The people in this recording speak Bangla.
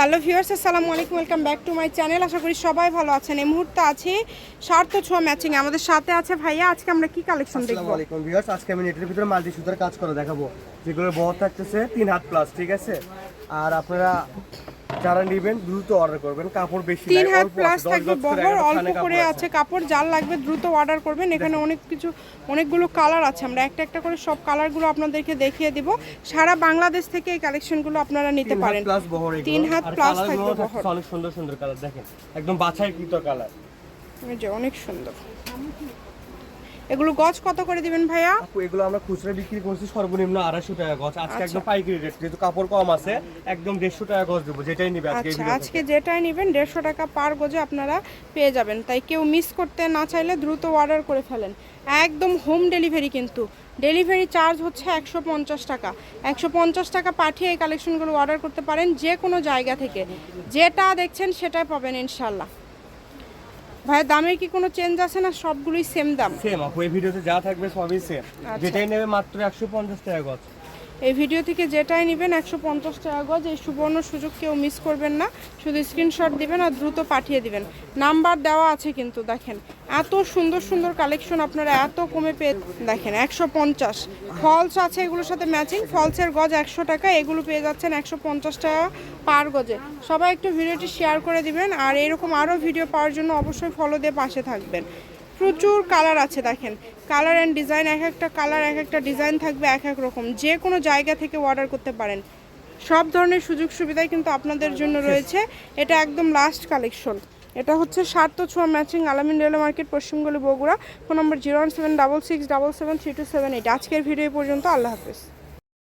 হ্যালো ভিউয়ার্স, আসসালামু আলাইকুম, welcome back to my channel. আশা করি সবাই ভালো আছেন। এই মুহূর্তে আছি সার্থ ছোঁয়া ম্যাচিং আমাদের সাথে আছে ভাইয়া, আজকে আমরা কি কালেকশন দেখব? আসসালামু আলাইকুম ভিউয়ার্স, আজকে আমি নেটের ভিতরে মাল্টি সুতার কাজ করে দেখাবো যেগুলো বহুত থাকতেছে তিন হাত প্লাস ঠিক আছে? আর আপনারা যারা নেবেন দ্রুত অর্ডার করবেন কাপড় বেশি তিন হাত প্লাস থাকবে করে বহর অল্প করে আছে। কাপড় যার লাগবে দ্রুত অর্ডার করবেন। এখানে অনেক কিছু অনেকগুলো কালার আছে। আমরা একটা একটা করে সব কালারগুলো আপনাদেরকে দেখিয়ে দিব। সারা বাংলাদেশ থেকে এই কালেকশনগুলো আপনারা নিতে পারেন। প্লাস বহর তিন হাত কালারগুলো থাকবে বহর। অনেক সুন্দর সুন্দর কালার দেখেন। একদম বাছাইকৃত কালার অনেক সুন্দর। এগুলো গজ কত করে দিবেন ভাইয়া? এগুলো আমরা খুচরা বিক্রি করছি সর্বনিম্ন আড়াইশো টাকা গজ আজকে আচ্ছা। একদম পাইকারি রেট যেহেতু কাপড় কম আছে একদম দেড়শো টাকা গজ দেবো যেটাই নিবে আজকে আচ্ছা আজকে যেটাই নেবেন দেড়শো টাকা পার গজে আপনারা পেয়ে যাবেন। তাই কেউ মিস করতে না চাইলে দ্রুত অর্ডার করে ফেলেন। একদম হোম ডেলিভারি কিন্তু। ডেলিভারি চার্জ হচ্ছে একশো পঞ্চাশ টাকা। একশো পঞ্চাশ টাকা পাঠিয়ে এই কালেকশনগুলো অর্ডার করতে পারেন যে কোনো জায়গা থেকে। যেটা দেখছেন সেটাই পাবেন ইনশাল্লাহ ভাই দামের কি কোনো চেঞ্জ আছে না সবগুলোই সেম দাম? সেম আপু এই ভিডিওতে যা থাকবে সবই সেম আচ্ছা। যেটাই নেবে মাত্র একশো পঞ্চাশ টাকা গজ। এই ভিডিও থেকে যেটাই নেবেন একশো পঞ্চাশ টাকা গজ। এই সুবর্ণ সুযোগ কেউ মিস করবেন না। শুধু স্ক্রিনশট দিবেন আর দ্রুত পাঠিয়ে দিবেন। নাম্বার দেওয়া আছে কিন্তু, দেখেন। এত সুন্দর সুন্দর কালেকশন আপনারা এত কমে পেয়ে দেখেন, একশো পঞ্চাশ। ফলস আছে এগুলোর সাথে ম্যাচিং ফলসের গজ একশো টাকা, এগুলো পেয়ে যাচ্ছেন একশো পঞ্চাশ টাকা পার গজে। সবাই একটু ভিডিওটি শেয়ার করে দিবেন। আর এরকম আরও ভিডিও পাওয়ার জন্য অবশ্যই ফলো দিয়ে পাশে থাকবেন। প্রচুর কালার আছে দেখেন। কালার অ্যান্ড ডিজাইন এক একটা কালার এক একটা ডিজাইন থাকবে এক এক রকম। যে কোনো জায়গা থেকে অর্ডার করতে পারেন। সব ধরনের সুযোগ সুবিধাই কিন্তু আপনাদের জন্য রয়েছে। এটা একদম লাস্ট কালেকশন এটা হচ্ছে সাত ছোঁয়া matching Alamin rail market পশ্চিমগলি Bogura. Phone number zero one seven double six double seven three two seven eight আজকের ভিডিও পর্যন্ত। আল্লাহ হাফেজ।